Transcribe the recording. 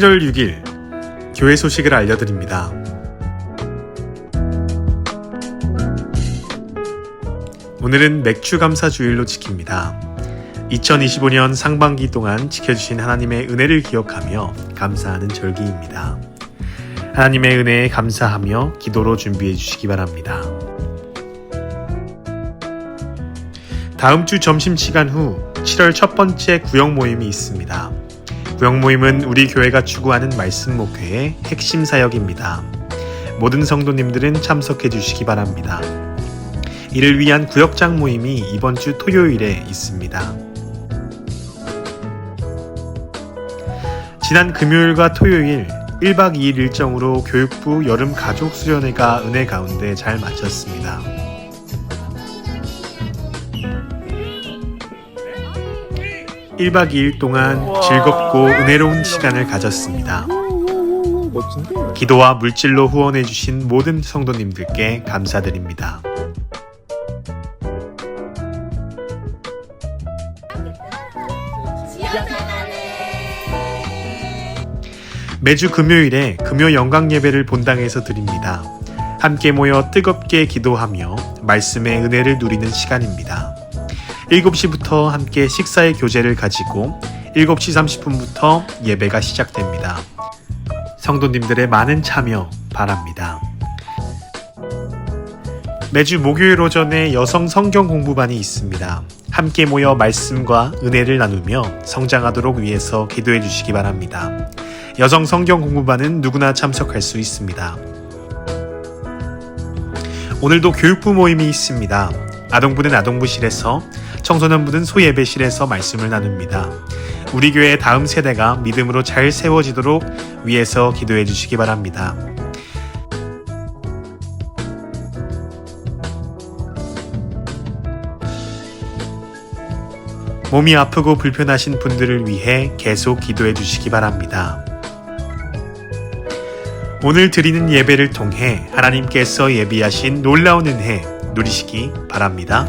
7월 6일 교회 소식을 알려드립니다. 오늘은 맥주 감사 주일로 지킵니다. 2025년 상반기 동안 지켜주신 하나님의 은혜를 기억하며 감사하는 절기입니다. 하나님의 은혜에 감사하며 기도로 준비해 주시기 바랍니다. 다음 주 점심시간 후 7월 첫 번째 구역 모임이 있습니다. 구역 모임은 우리 교회가 추구하는 말씀 목회의 핵심 사역입니다. 모든 성도님들은 참석해 주시기 바랍니다. 이를 위한 구역장 모임이 이번 주 토요일에 있습니다. 지난 금요일과 토요일 1박 2일 일정으로 교육부 여름 가족 수련회가 은혜 가운데 잘 마쳤습니다. 일박 2일 동안 즐겁고 은혜로운 시간을 가졌습니다. 기도와 물질로 후원해 주신 모든 성도님들께 감사드립니다. 매주 금요일에 금요 영광 예배를 본당에서 드립니다. 함께 모여 뜨겁게 기도하며 말씀의 은혜를 누리는 시간입니다. 7시부터 함께 식사의 교제를 가지고 7시 30분부터 예배가 시작됩니다. 성도님들의 많은 참여 바랍니다. 매주 목요일 오전에 여성 성경 공부반이 있습니다. 함께 모여 말씀과 은혜를 나누며 성장하도록 위해서 기도해 주시기 바랍니다. 여성 성경 공부반은 누구나 참석할 수 있습니다. 오늘도 교육부 모임이 있습니다. 아동부는 아동부실에서, 청소년부는 소예배실에서 말씀을 나눕니다. 우리 교회의 다음 세대가 믿음으로 잘 세워지도록 위해서 기도해 주시기 바랍니다. 몸이 아프고 불편하신 분들을 위해 계속 기도해 주시기 바랍니다. 오늘 드리는 예배를 통해 하나님께서 예비하신 놀라운 은혜 누리시기 바랍니다.